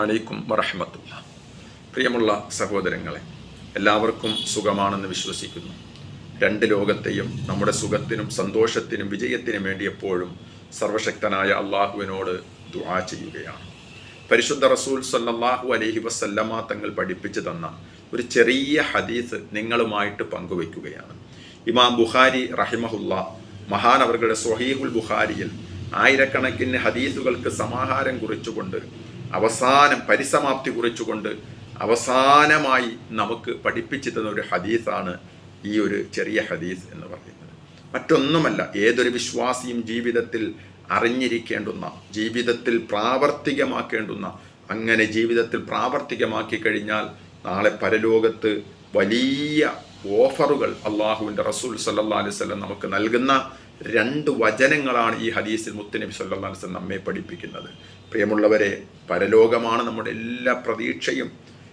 അലൈക്കും വറഹമത്തുള്ള. പ്രിയമുള്ള സഹോദരങ്ങളെ എല്ലാവർക്കും സുഖമാണെന്ന് വിശ്വസിക്കുന്നു. രണ്ട് ലോകത്തെയും നമ്മുടെ സുഖത്തിനും സന്തോഷത്തിനും വിജയത്തിനും വേണ്ടി എപ്പോഴും സർവശക്തനായ അള്ളാഹുവിനോട് ദുആ ചെയ്യുകയാണ്. പരിശുദ്ധ റസൂൽ സല്ലാഹു അലഹി വസല്ലമ തങ്ങൾ പഠിപ്പിച്ചു തന്ന ഒരു ചെറിയ ഹദീസ് നിങ്ങളുമായിട്ട് പങ്കുവെക്കുകയാണ് ഇമാം ബുഖാരി റഹിമഹുല്ല മഹാൻ അവരുടെ സൊഹീഹുൽ ബുഖാരിയിൽ ആയിരക്കണക്കിന് ഹദീസുകൾക്ക് സമാഹാരം കുറിച്ചുകൊണ്ട് അവസാനം പരിസമാപ്തി കുറിച്ചുകൊണ്ട് അവസാനമായി നമുക്ക് പഠിപ്പിച്ചു തന്ന ഒരു ഹദീസാണ് ഈ ഒരു ചെറിയ ഹദീസ് എന്ന് പറയുന്നത്. മറ്റൊന്നുമല്ല ഏതൊരു വിശ്വാസിയും ജീവിതത്തിൽ അറിഞ്ഞിരിക്കേണ്ടുന്ന ജീവിതത്തിൽ പ്രാവർത്തികമാക്കേണ്ടുന്ന അങ്ങനെ ജീവിതത്തിൽ പ്രാവർത്തികമാക്കി കഴിഞ്ഞാൽ നാളെ പരലോകത്ത് വലിയ ഓഫറുകൾ അള്ളാഹുവിന്റെ റസൂൽ സല്ലാ അലൈവല്ലം നമുക്ക് നൽകുന്ന രണ്ട് വചനങ്ങളാണ് ഈ ഹദീസിൽ മുത്തുനബി സല്ലാ അലിസ്ലം നമ്മെ പഠിപ്പിക്കുന്നത്. പ്രിയമുള്ളവരെ പരലോകമാണ് നമ്മുടെ എല്ലാ പ്രതീക്ഷയും.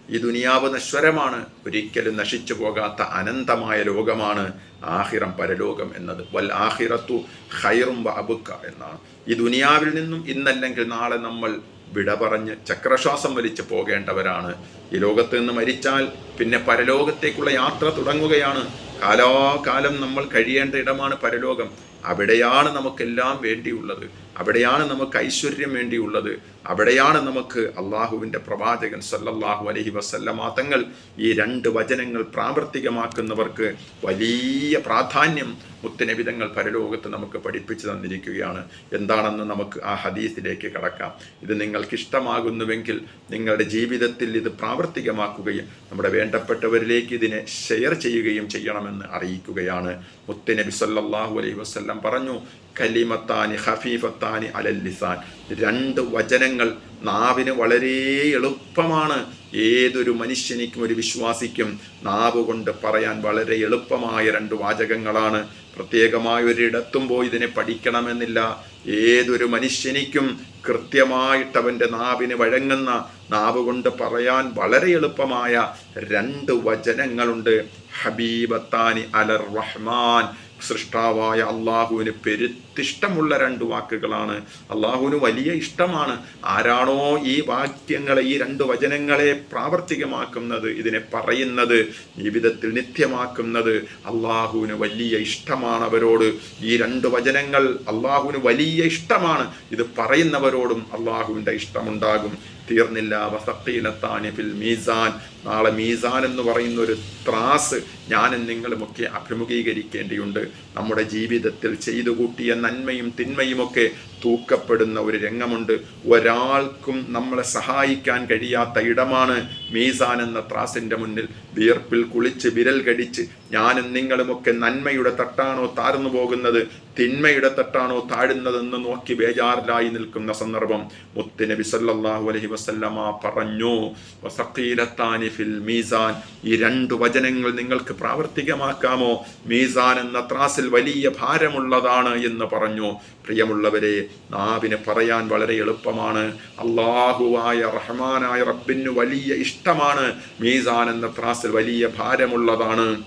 ഈ ദുനിയാവ് നശ്വരമാണ്. ഒരിക്കലും നശിച്ചു പോകാത്ത അനന്തമായ ലോകമാണ് ആഹിറം പരലോകം എന്നത്. വൽ ആഹിറത്തു ഹൈറും അബുക്ക എന്നാണ്. ഈ ദുനിയാവിൽ നിന്നും ഇന്നല്ലെങ്കിൽ നാളെ നമ്മൾ വിട പറഞ്ഞ് ചക്രശ്വാസം വലിച്ചു പോകേണ്ടവരാണ്. ഈ ലോകത്ത് നിന്ന് മരിച്ചാൽ പിന്നെ പരലോകത്തേക്കുള്ള യാത്ര തുടങ്ങുകയാണ്. കാലാകാലം നമ്മൾ കഴിയേണ്ട ഇടമാണ് പരലോകം. അവിടെയാണ് നമുക്കെല്ലാം വേണ്ടിയുള്ളത്. അവിടെയാണ് നമുക്ക് ഐശ്വര്യം വേണ്ടിയുള്ളത്. അവിടെയാണ് നമുക്ക് അള്ളാഹുവിന്റെ പ്രവാചകൻ സല്ലല്ലാഹു അലഹി വസല്ലമാതങ്ങൾ ഈ രണ്ട് വചനങ്ങൾ പ്രാവർത്തികമാക്കുന്നവർക്ക് വലിയ പ്രാധാന്യം മുത്തനബിതങ്ങൾ പരലോകത്ത് നമുക്ക് പഠിപ്പിച്ചു തന്നിരിക്കുകയാണ്. എന്താണെന്ന് നമുക്ക് ആ ഹദീസിലേക്ക് കടക്കാം. ഇത് നിങ്ങൾക്ക് ഇഷ്ടമാകുന്നുവെങ്കിൽ നിങ്ങളുടെ ജീവിതത്തിൽ ഇത് പ്രാവർത്തികമാക്കുകയും നമ്മുടെ വേണ്ടപ്പെട്ടവരിലേക്ക് ഇതിനെ ഷെയർ ചെയ്യുകയും ചെയ്യണമെന്ന് അറിയിക്കുകയാണ്. മുത്തനബി സല്ലാഹു അലൈഹി വസല്ലം പറഞ്ഞു കലിമത്താനി ഹഫീഫത്താനി ലിസാൻ. രണ്ട് വചനങ്ങൾ നാവിന് വളരെ എളുപ്പമാണ്. ഏതൊരു മനുഷ്യനിക്കും ഒരു വിശ്വാസിക്കും നാവ് കൊണ്ട് പറയാൻ വളരെ എളുപ്പമായ രണ്ട് വാചകങ്ങളാണ്. പ്രത്യേകമായ ഒരിടത്തും പോയി ഇതിനെ പഠിക്കണമെന്നില്ല. ഏതൊരു മനുഷ്യനിക്കും കൃത്യമായിട്ട് അവന്റെ നാവിന് വഴങ്ങുന്ന നാവ് കൊണ്ട് പറയാൻ വളരെ എളുപ്പമായ രണ്ട് വചനങ്ങളുണ്ട്. ഹബീബത്താനി അലർ റഹ്മാൻ. സൃഷ്ടാവായ അള്ളാഹുവിന് പെരുത്തിഷ്ടമുള്ള രണ്ട് വാക്കുകളാണ്. അള്ളാഹുവിന് വലിയ ഇഷ്ടമാണ്. ആരാണോ ഈ വാക്യങ്ങളെ ഈ രണ്ട് വചനങ്ങളെ പ്രാവർത്തികമാക്കുന്നത് ഇതിനെ പറയുന്നത് ജീവിതത്തിൽ നിത്യമാക്കുന്നത് അള്ളാഹുവിന് വലിയ ഇഷ്ടമാണ് അവരോട് ഈ രണ്ട് വചനങ്ങൾ അള്ളാഹുവിന് വലിയ ഇഷ്ടമാണ്. ഇത് പറയുന്നവരോടും അള്ളാഹുവിന്റെ ഇഷ്ടമുണ്ടാകും. തീർന്നില്ല. വസക്കീലത്താനി ഫിൽ മീസാൻ. നാളെ മീസാൻ എന്ന് പറയുന്ന ഒരു ത്രാസ് ഞാനും നിങ്ങളുമൊക്കെ അഭിമുഖീകരിക്കേണ്ടിയുണ്ട്. നമ്മുടെ ജീവിതത്തിൽ ചെയ്തു കൂട്ടിയ നന്മയും തിന്മയുമൊക്കെ തൂക്കപ്പെടുന്ന ഒരു രംഗമുണ്ട്. ഒരാൾക്കും നമ്മളെ സഹായിക്കാൻ കഴിയാത്ത ഇടമാണ് മീസാൻ എന്ന ത്രാസിന്റെ മുന്നിൽ വിയർപ്പിൽ കുളിച്ച് വിരൽ കടിച്ച് ഞാനും നിങ്ങളുമൊക്കെ നന്മയുടെ തട്ടാണോ താഴ്ന്നു പോകുന്നത് തിന്മയുടെ തട്ടാണോ താഴുന്നതെന്ന് നോക്കി ബേജാറിലായി നിൽക്കുന്ന സന്ദർഭം മുത്തുനബി സല്ലല്ലാഹു അലഹി വസല്ലമ പറഞ്ഞു വസഖീലത്താനി ഫിൽ മീസാൻ. ഈ രണ്ട് വചനങ്ങൾ നിങ്ങൾക്ക് പ്രാവർത്തികമാക്കാമോ? മീസാൻ എന്ന ത്രാസിൽ വലിയ ഭാരമുള്ളതാണ് എന്ന് പറഞ്ഞു. പ്രിയമുള്ളവരെ നാവിന് പറയാൻ വളരെ എളുപ്പമാണ്. അള്ളാഹുവായ റഹ്മാനായ റബ്ബിന് വലിയ ഇഷ്ടമാണ് മീസാൻ എന്ന ത്രാസിൽ വലിയ ഭാരമുള്ളതാണ്.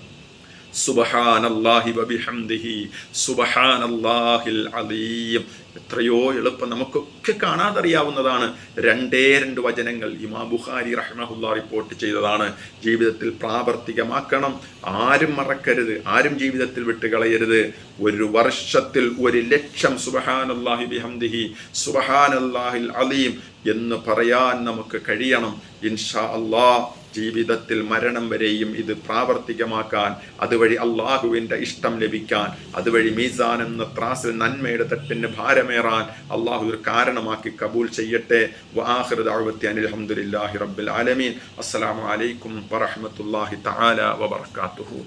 വബിഹംദിഹി അലീം. എത്രയോ എളുപ്പം നമുക്കൊക്കെ കാണാതറിയാവുന്നതാണ്. രണ്ടേ രണ്ട് വചനങ്ങൾ ഇമാ ബുഖാരി റഹ്മഹുല്ല റിപ്പോർട്ട് ചെയ്തതാണ്. ജീവിതത്തിൽ പ്രാവർത്തികമാക്കണം. ആരും മറക്കരുത്. ആരും ജീവിതത്തിൽ വിട്ടുകളയരുത്. ഒരു വർഷത്തിൽ ഒരു ലക്ഷം സുബഹാനല്ലാഹി ബിഹംദിഹി സുബഹാനല്ലാഹിൽ അലീം എന്ന് പറയാൻ നമുക്ക് കഴിയണം. ഇൻഷാ അള്ളാഹ് ജീവിതത്തിൽ മരണം വരെയും ഇത് പ്രാവർത്തികമാക്കാൻ അതുവഴി അള്ളാഹുവിന്റെ ഇഷ്ടം ലഭിക്കാൻ അതുവഴി മീസാൻ എന്ന ത്രാസിൽ നന്മയുടെ തട്ടിന് ഭാരമേറാൻ അള്ളാഹു ഒരു കാരണമാക്കി കബൂൽ ചെയ്യട്ടെ. വാഹൃദാവത്തി അനിൽഹമുല്ലാഹി റബ്ബിൽ ആലമീൻ. അസ്സലാമു അലൈക്കും വറഹമത്തല്ലാഹി തആല വബർക്കാത്തുഹു